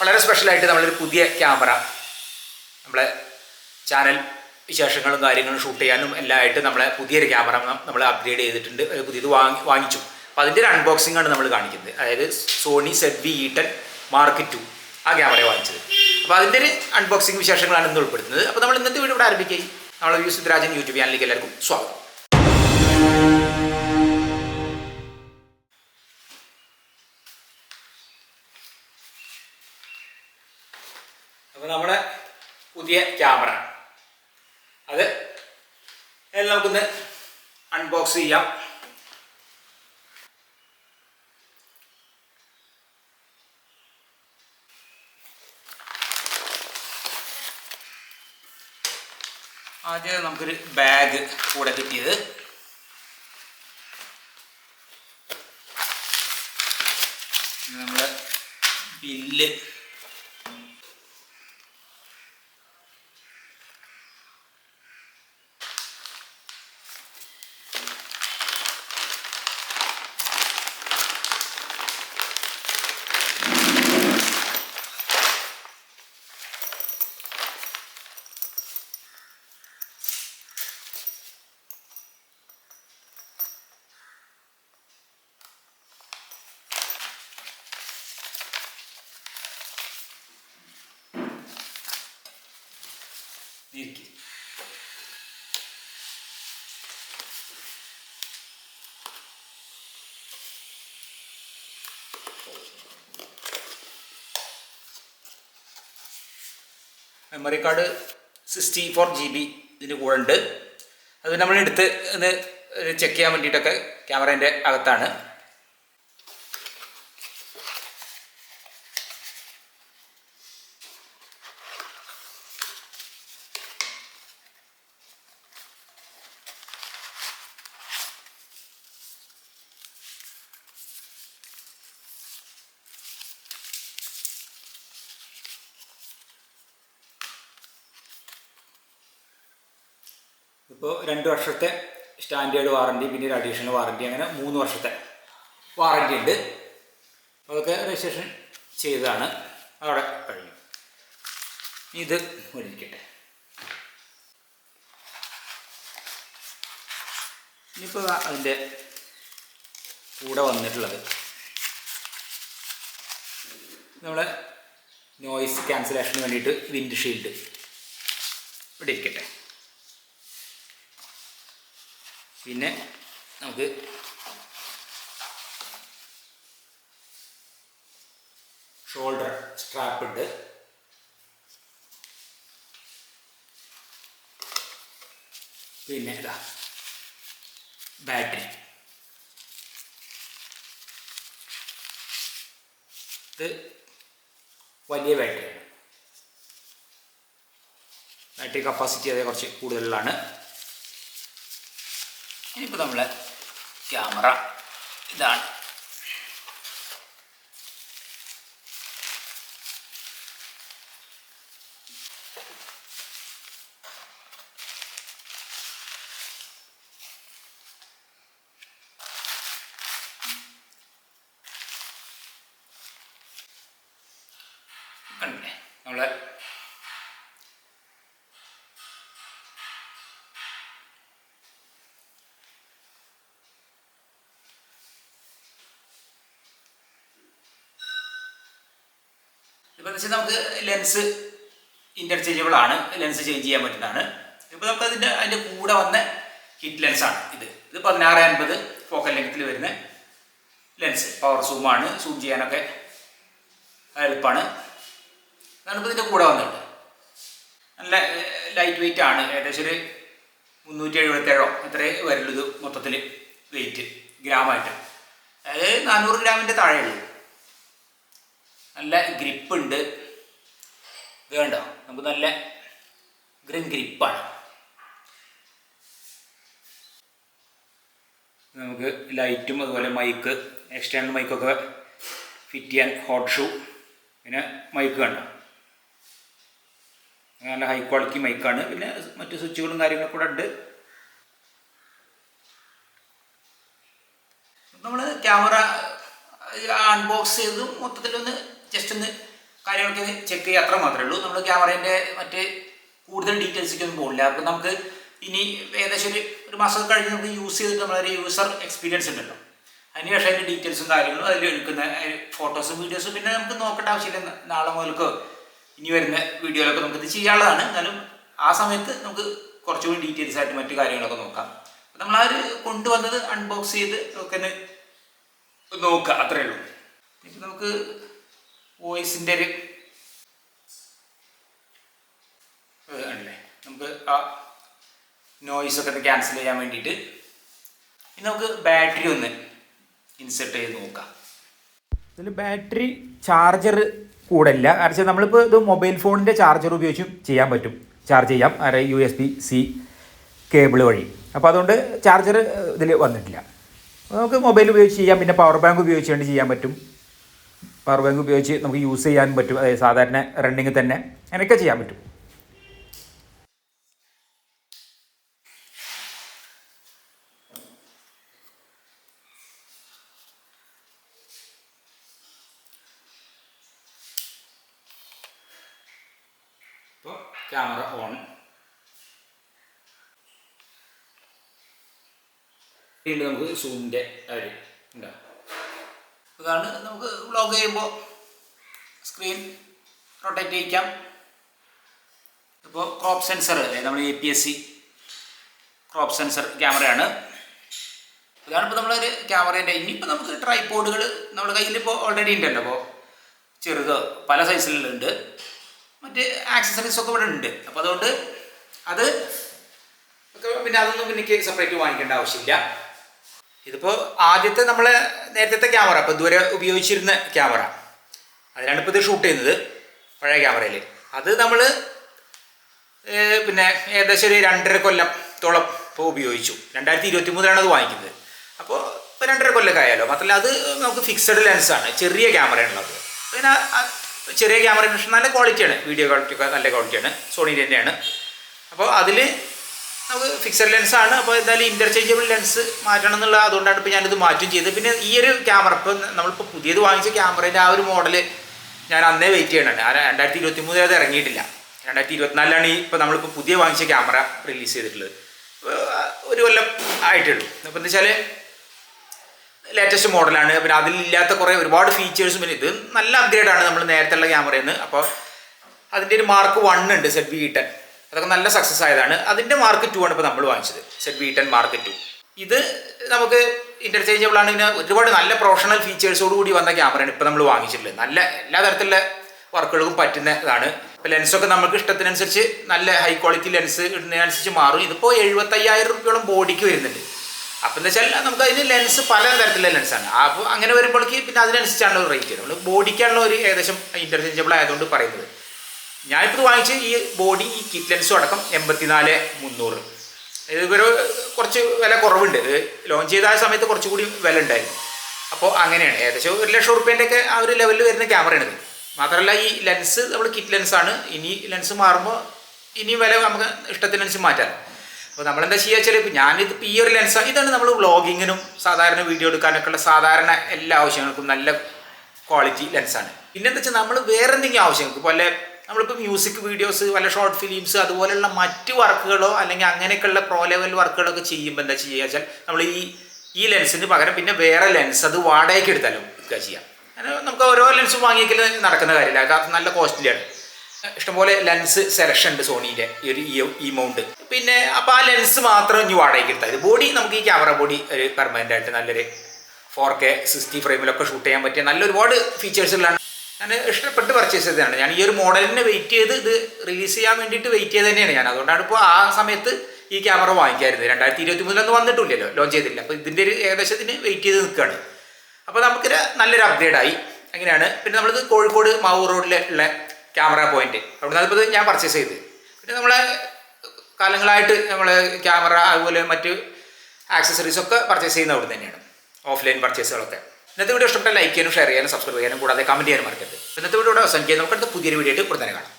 വളരെ സ്പെഷ്യലായിട്ട് നമ്മളൊരു പുതിയ ക്യാമറ നമ്മളെ ചാനൽ വിശേഷങ്ങളും കാര്യങ്ങളും ഷൂട്ട് ചെയ്യാനും എല്ലാം ആയിട്ട് നമ്മളെ പുതിയൊരു ക്യാമറ നമ്മൾ അപ്ഗ്രേഡ് ചെയ്തിട്ടുണ്ട് പുതിയത് വാങ്ങി വാങ്ങിച്ചു. അപ്പോൾ അതിന്റെ ഒരു അൺബോക്സിംഗ് ആണ് നമ്മൾ കാണിക്കുന്നത്. അതായത് Sony Z V E ten mark two ആ ക്യാമറ വാങ്ങിച്ചത്. അപ്പോൾ അതിന്റെ ഒരു അൺബോക്സിംഗ് വിശേഷങ്ങളാണ് ഇന്ന് ഉൾപ്പെടുത്തുന്നത്. അപ്പോൾ നമ്മൾ ഇന്നത്തെ വീഡിയോ ഇവിടെ ആരംഭിക്കുകയും. നമ്മളെ യു സിദ്ധരാജൻ യൂട്യൂബ് ചാനലിലേക്ക് എല്ലാവർക്കും സ്വാഗതം. പുതിയ ക്യാമറ. അത് നമുക്കൊന്ന് അൺബോക്സ് ചെയ്യാം. ആദ്യം നമുക്കൊരു ബാഗ് കൂടെ കിട്ടിയത്. നമ്മുടെ ബില്ല് ഇരിക്കും memory card sixty four G B ഇതിന്റെ കൂടെ ഉണ്ട് അത് നമ്മൾ എടുത്ത് ഒന്ന് ചെക്ക് ചെയ്യാൻ വേണ്ടിയിട്ടൊക്കെ ക്യാമറേന്റെ അകത്താണ്. ഇപ്പോൾ രണ്ട് വർഷത്തെ സ്റ്റാൻഡേർഡ് വാറണ്ടി പിന്നെ ഒരു അഡീഷണൽ വാറണ്ടി അങ്ങനെ മൂന്ന് വർഷത്തെ വാറണ്ടി ഉണ്ട്. അതൊക്കെ രജിസ്ട്രേഷൻ ചെയ്തതാണ്. അവിടെ കഴിഞ്ഞു. ഇത് ഒരുക്കട്ടെ ഇനിയിപ്പോൾ അതിന്റെ കൂടെ വന്നിട്ടുള്ളത്. നമ്മളെ നോയിസ് ക്യാൻസലേഷന് വേണ്ടിയിട്ട് വിൻഡ് ഷീൽഡ് ഇവിടെ ഇരിക്കട്ടെ. പിന്നെ നമുക്ക് ഷോൾഡർ സ്ട്രാപ്പ് ഉണ്ട്. പിന്നെ ഇതാ ബാറ്ററി ഇത് വലിയ ബാറ്ററിയാണ് ബാറ്ററി കപ്പാസിറ്റി അതേ കുറച്ച് കൂടുതലാണ് ഇനിയിപ്പോൾ നമ്മളെ ക്യാമറ ഇതാണ്. കണ്ടില്ലേ? നമ്മളെ ഇപ്പം വെച്ചാൽ നമുക്ക് ലെൻസ് ഇന്റർചേഞ്ചബിൾ ആണ്. ലെൻസ് ചേഞ്ച് ചെയ്യാൻ പറ്റുന്നതാണ്. ഇപ്പോൾ നമുക്ക് അതിന്റെ അതിന്റെ കൂടെ വന്ന കിറ്റ് ലെൻസാണ് ഇത്. ഇത് പതിനാറ് അൻപത് ഫോക്കൽ ലെങ്ത്തിൽ വരുന്ന ലെൻസ് പവർ സൂമാണ് സൂം ചെയ്യാനൊക്കെ എളുപ്പമാണ് അതാണ് ഇപ്പോൾ ഇതിന്റെ കൂടെ വന്നിട്ട്. നല്ല ലൈറ്റ് വെയിറ്റ് ആണ്. ഏകദേശം ഒരു മുന്നൂറ്റി എഴുപത്തേഴോ അത്രേ വരുള്ളൂ ഇത് മൊത്തത്തിൽ വെയിറ്റ് ഗ്രാമായിട്ട്. അതായത് നാനൂറ് ഗ്രാമിന്റെ താഴെയുള്ളൂ. നല്ല ഗ്രിപ്പ് ഉണ്ട്. കണ്ടോ? നമുക്ക് നല്ല ഗ്രീൻ ഗ്രിപ്പാണ് നമുക്ക് ലൈറ്റും അതുപോലെ മൈക്ക് എക്സ്റ്റേണൽ മൈക്കൊക്കെ ഫിറ്റ് ചെയ്യാൻ ഹോട്ട് ഷൂ പിന്നെ മൈക്ക് കണ്ടോ? നല്ല ഹൈ ക്വാളിറ്റി മൈക്കാണ് പിന്നെ മറ്റ് സ്വിച്ചുകളും കാര്യങ്ങളും കൂടെ ഉണ്ട്. നമ്മൾ ക്യാമറ അൺബോക്സ് ചെയ്തും മൊത്തത്തിലൊന്ന് ജസ്റ്റ് ഒന്ന് കാര്യങ്ങളൊക്കെ ചെക്ക് ചെയ്യുക. അത്ര മാത്രമേ ഉള്ളൂ. നമ്മൾ ക്യാമറേന്റെ മറ്റ് കൂടുതൽ ഡീറ്റെയിൽസിലേക്കൊന്നും പോകില്ല. അപ്പോൾ നമുക്ക് ഇനി ഏകദേശം ഒരു ഒരു മാസം കഴിഞ്ഞ് നമുക്ക് യൂസ് ചെയ്തിട്ട് നമ്മളൊരു യൂസർ എക്സ്പീരിയൻസ് ഉണ്ടല്ലോ. അതിനുശേഷം അതിന്റെ ഡീറ്റെയിൽസും കാര്യങ്ങളും അതിൽ എടുക്കുന്ന ഫോട്ടോസും വീഡിയോസും പിന്നെ നമുക്ക് നോക്കേണ്ട ആവശ്യമില്ല. നാളെ മുതൽക്കോ ഇനി വരുന്ന വീഡിയോയിലൊക്കെ നമുക്കിത് ചെയ്യാനുള്ളതാണ്. എന്നാലും ആ സമയത്ത് നമുക്ക് കുറച്ചുകൂടി ഡീറ്റെയിൽസ് ആയിട്ട് മറ്റു കാര്യങ്ങളൊക്കെ നോക്കാം. നമ്മൾ ആ ഒരു കൊണ്ടുവന്നത് അൺബോക്സ് ചെയ്ത് ഒക്കെ ഒന്ന് നോക്കുക. അത്രയേ ഉള്ളൂ. നമുക്ക് വോയിസിന്റെ ഒരു ആണല്ലേ നമുക്ക് ആ നോയിസ് ഒക്കെ ക്യാൻസൽ ചെയ്യാൻ വേണ്ടിയിട്ട് ഇനി നമുക്ക് ബാറ്ററി ഒന്ന് ഇൻസെർട്ട് ചെയ്ത് നോക്കാം. ഇതിൽ ബാറ്ററി ചാർജർ കൂടല്ല കാരണം നമ്മളിപ്പോൾ ഇത് മൊബൈൽ ഫോണിന്റെ ചാർജർ ഉപയോഗിച്ചും ചെയ്യാൻ പറ്റും. ചാർജ് ചെയ്യാം. അതായത് U S B C cable വഴി. അപ്പോൾ അതുകൊണ്ട് ചാർജർ ഇതിൽ വന്നിട്ടില്ല. നമുക്ക് മൊബൈൽ ഉപയോഗിച്ച് ചെയ്യാം. പിന്നെ പവർ ബാങ്ക് ഉപയോഗിച്ചുകൊണ്ട് ചെയ്യാൻ പറ്റും. പവർ ബാങ്ക് ഉപയോഗിച്ച് നമുക്ക് യൂസ് ചെയ്യാൻ പറ്റും. അതായത് സാധാരണ റണ്ണിങ് തന്നെ അങ്ങനെയൊക്കെ ചെയ്യാൻ പറ്റും. ഇപ്പോൾ ക്യാമറ ഓൺ വീണ്ടും നമുക്ക് സൂമിന്റെ കാര്യം ഉണ്ടാവും ഇതാണ് വ്ളോഗ് ചെയ്യുമ്പോൾ സ്ക്രീൻ റൊട്ടേറ്റ് ചെയ്യിക്കാം. ഇപ്പോൾ ക്രോപ്പ് സെൻസർ അല്ലേ? നമ്മൾ A P S C crop sensor ക്യാമറയാണ്. ഇതാണ് ഇപ്പോൾ നമ്മളൊരു ക്യാമറേന്റെ ഇനിയിപ്പോൾ നമുക്ക് ട്രൈപോഡുകൾ നമ്മുടെ കയ്യിലിപ്പോൾ ഓൾറെഡി ഉണ്ടല്ലോ. അപ്പോൾ ചെറുത് പല സൈസിലുണ്ട് മറ്റ് ആക്സസറീസൊക്കെ ഇവിടെ ഉണ്ട്. അപ്പോൾ അതുകൊണ്ട് അത് പിന്നെ അതൊന്നും പിന്നെ സെപ്പറേറ്റ് വാങ്ങിക്കേണ്ട ആവശ്യമില്ല. ഇതിപ്പോൾ ആദ്യത്തെ നമ്മൾ നേരത്തെ ക്യാമറ ഇപ്പോൾ ഇതുവരെ ഉപയോഗിച്ചിരുന്ന ക്യാമറ അതിനാണ് ഇപ്പോൾ ഇത് ഷൂട്ട് ചെയ്യുന്നത്. പഴയ ക്യാമറയിൽ അത് നമ്മൾ പിന്നെ ഏകദേശം ഒരു രണ്ടര കൊല്ലത്തോളം ഇപ്പോൾ ഉപയോഗിച്ചു. രണ്ടായിരത്തി ഇരുപത്തി മൂന്നിലാണ് അത് വാങ്ങിക്കുന്നത്. അപ്പോൾ ഇപ്പോൾ രണ്ടര കൊല്ലമൊക്കെ ആയാലോ. മാത്രമല്ല അത് നമുക്ക് ഫിക്സഡ് ലെൻസാണ് ചെറിയ ക്യാമറയാണുള്ളത് പിന്നെ ചെറിയ ക്യാമറ നല്ല ക്വാളിറ്റിയാണ് വീഡിയോ ക്വാളിറ്റി ഒക്കെ നല്ല ക്വാളിറ്റിയാണ് സോണി തന്നെയാണ് അപ്പോൾ അതിൽ നമുക്ക് ഫിക്സഡ് ലെൻസാണ് അപ്പോൾ എന്തായാലും ഇന്റർചേഞ്ചബിൾ ലെൻസ് മാറ്റണം എന്നുള്ള അതുകൊണ്ടാണ് ഇപ്പോൾ ഞാനിത് മാറ്റും ചെയ്തത്. പിന്നെ ഈ ഒരു ക്യാമറ ഇപ്പോൾ നമ്മളിപ്പോൾ പുതിയത് വാങ്ങിച്ച ക്യാമറേന്റെ ആ ഒരു മോഡൽ ഞാൻ അന്നേ വെയിറ്റ് ചെയ്യണം ആ രണ്ടായിരത്തി ഇരുപത്തി മൂന്നിൽ അത് ഇറങ്ങിയിട്ടില്ല. രണ്ടായിരത്തി ഇരുപത്തിനാലിലാണ് ഈ ഇപ്പോൾ നമ്മളിപ്പോൾ പുതിയ വാങ്ങിച്ച ക്യാമറ റിലീസ് ചെയ്തിട്ടുള്ളത്. ഒരു കൊല്ലം ആയിട്ടുള്ളൂ. അപ്പോൾ എന്താ വെച്ചാൽ ലേറ്റസ്റ്റ് മോഡലാണ് പിന്നെ അതിലില്ലാത്ത കുറേ ഒരുപാട് ഫീച്ചേഴ്സും പിന്നെ ഇത് നല്ല അപ്ഗ്രേഡാണ് ആണ് നമ്മൾ നേരത്തെ ഉള്ള ക്യാമറയിൽ നിന്ന് അപ്പോൾ അതിന്റെ ഒരു മാർക്ക് വൺ ഉണ്ട് സെഡ് വി ടെൻ അതൊക്കെ നല്ല സക്സസ് ആയതാണ്. അതിന്റെ മാർക്ക് ടു ആണ് ഇപ്പോൾ നമ്മൾ വാങ്ങിച്ചത്. Z V ten mark two ഇത് നമുക്ക് ഇന്റർചേഞ്ചബിൾ ആണ്. ഇതിന് ഒരുപാട് നല്ല പ്രൊഫഷണൽ ഫീച്ചേഴ്സോട് കൂടി വന്ന ക്യാമറയാണ് ഇപ്പോൾ നമ്മൾ വാങ്ങിച്ചിട്ടുള്ളത്. നല്ല എല്ലാ തരത്തിലുള്ള വർക്കുകൾക്കും പറ്റുന്ന ഇതാണ് ഇപ്പോൾ ലെൻസൊക്കെ നമുക്ക് ഇഷ്ടത്തിനനുസരിച്ച് നല്ല ഹൈ ക്വാളിറ്റി ലെൻസ് ഇടുന്നതിനനുസരിച്ച് മാറും. ഇതിപ്പോൾ എഴുപത്തയ്യായിരം റുപ്യോളം ബോഡിക്ക് വരുന്നുണ്ട്. അപ്പം എന്ന് വെച്ചാൽ നമുക്ക് അതിന് ലെൻസ് പല തരത്തിലുള്ള ലെൻസാണ് അപ്പോൾ അങ്ങനെ വരുമ്പോഴേക്ക് പിന്നെ അതിനനുസരിച്ചാണ് റേറ്റ് നമ്മൾ ബോഡിക്കാണല്ലോ ഒരു ഏകദേശം ഇന്റർചേഞ്ചബിൾ ആയതുകൊണ്ട് പറയുന്നത്. ഞാനിപ്പോൾ വാങ്ങിച്ച ഈ ബോഡി ഈ കിറ്റ് ലെൻസും അടക്കം എൺപത്തിനാല് മുന്നൂറ്. ഇത് ഒരു കുറച്ച് വില കുറവുണ്ട്. ഇത് ലോഞ്ച് ചെയ്ത സമയത്ത് കുറച്ചുകൂടി വില ഉണ്ടായിരുന്നു. അപ്പോൾ അങ്ങനെയാണ്. ഏകദേശം ഒരു ലക്ഷം റുപ്യേന്റെ ഒക്കെ ആ ഒരു ലെവലിൽ വരുന്ന ക്യാമറയാണിത് മാത്രമല്ല ഈ ലെൻസ് നമ്മൾ കിറ്റ് ലെൻസാണ് ഇനി ലെൻസ് മാറുമ്പോൾ ഇനി വില നമുക്ക് ഇഷ്ടത്തിനനുസരിച്ച് മാറ്റാം. അപ്പോൾ നമ്മളെന്താ ചെയ്യുക വെച്ചാൽ ഇപ്പോൾ ഞാനിത് ഇപ്പോൾ ഈ ഒരു ലെൻസ് ഇതാണ് നമ്മൾ വ്ളോഗിങ്ങിനും സാധാരണ വീഡിയോ എടുക്കാനൊക്കെയുള്ള സാധാരണ എല്ലാ ആവശ്യങ്ങൾക്കും നല്ല ക്വാളിറ്റി ലെൻസാണ് പിന്നെന്താ വെച്ചാൽ നമ്മൾ വേറെ എന്തെങ്കിലും ആവശ്യങ്ങൾക്ക് പോലെ നമ്മളിപ്പോൾ മ്യൂസിക് വീഡിയോസ് വല്ല ഷോർട്ട് ഫിലിംസ് അതുപോലെയുള്ള മറ്റ് വർക്കുകളോ അല്ലെങ്കിൽ അങ്ങനെയൊക്കെയുള്ള പ്രോ ലെവൽ വർക്കുകളൊക്കെ ചെയ്യുമ്പോൾ എന്താ ചെയ്യുക വെച്ചാൽ നമ്മൾ ഈ ഈ ലെൻസിന് പകരം പിന്നെ വേറെ ലെൻസ് അത് വാടകയ്ക്ക് എടുത്താലും എടുക്കുക ചെയ്യാം. നമുക്ക് ഓരോ ലെൻസ് വാങ്ങിക്കൽ നടക്കുന്ന കാര്യമില്ല. കാരണം നല്ല കോസ്റ്റ്ലിയാണ് ഇഷ്ടംപോലെ ലെൻസ് സെലക്ഷൻ ഉണ്ട് സോണീന്റെ ഈ ഒരു ഈ മൗണ്ട് പിന്നെ അപ്പോൾ ആ ലെൻസ് മാത്രം ഇനി വാടകയ്ക്ക് എടുത്താൽ മതി. ബോഡി നമുക്ക് ഈ ക്യാമറ ബോഡി ഒരു പെർമനന്റ് ആയിട്ട് നല്ലൊരു ഫോർ കെ സിക്സ്റ്റി ഫ്രെയിമിലൊക്കെ ഷൂട്ട് ചെയ്യാൻ പറ്റിയ നല്ല ഒരുപാട് ഫീച്ചേഴ്സുകളാണ് ഞാൻ ഇഷ്ടപ്പെട്ട് പർച്ചേസ് ചെയ്തതാണ്. ഞാൻ ഈ ഒരു മോഡലിനെ വെയിറ്റ് ചെയ്ത് ഇത് റിലീസ് ചെയ്യാൻ വേണ്ടിയിട്ട് വെയിറ്റ് ചെയ്ത് തന്നെയാണ്. ഞാൻ അതുകൊണ്ടാണ് ഇപ്പോൾ ആ സമയത്ത് ഈ ക്യാമറ വാങ്ങിക്കായിരുന്നത്. രണ്ടായിരത്തി ഇരുപത്തി മൂന്നിലൊന്നും വന്നിട്ടില്ലല്ലോ ലോഞ്ച് ചെയ്തില്ല. അപ്പോൾ ഇതിന്റെ ഒരു ഏകദേശത്തിന് വെയിറ്റ് ചെയ്ത് നിൽക്കുകയാണ് അപ്പോൾ നമുക്കൊരു നല്ലൊരു അപ്ഗ്രേഡായി അങ്ങനെയാണ്. പിന്നെ നമ്മളിത് കോഴിക്കോട് മാവൂർ റോഡിലെ ഉള്ള ക്യാമറ പോയിന്റ് അവിടുന്ന് അതിപ്പോൾ ഞാൻ പർച്ചേസ് ചെയ്ത്. പിന്നെ നമ്മളെ കാലങ്ങളായിട്ട് നമ്മൾ ക്യാമറ അതുപോലെ മറ്റ് ആക്സസറീസൊക്കെ പർച്ചേസ് ചെയ്യുന്ന അവിടെ തന്നെയാണ്. ഓഫ്ലൈൻ പർച്ചേസുകളൊക്കെ ഇന്നത്തെ വീഡിയോ ഇഷ്ടപ്പെട്ട ലൈക്ക് ചെയ്യാനും ഷെയർ ചെയ്യാനും സബ്സ്ക്രൈബ് ചെയ്യാനും കൂടാതെ കമന്റ് ചെയ്യാനും മറക്കരുത്. ഇന്നത്തെ വീഡിയോ അവസാനിക്കുക നമുക്ക് അടുത്ത പുതിയൊരു വീഡിയോ ആയിട്ട് ഉടനെ കാണാം.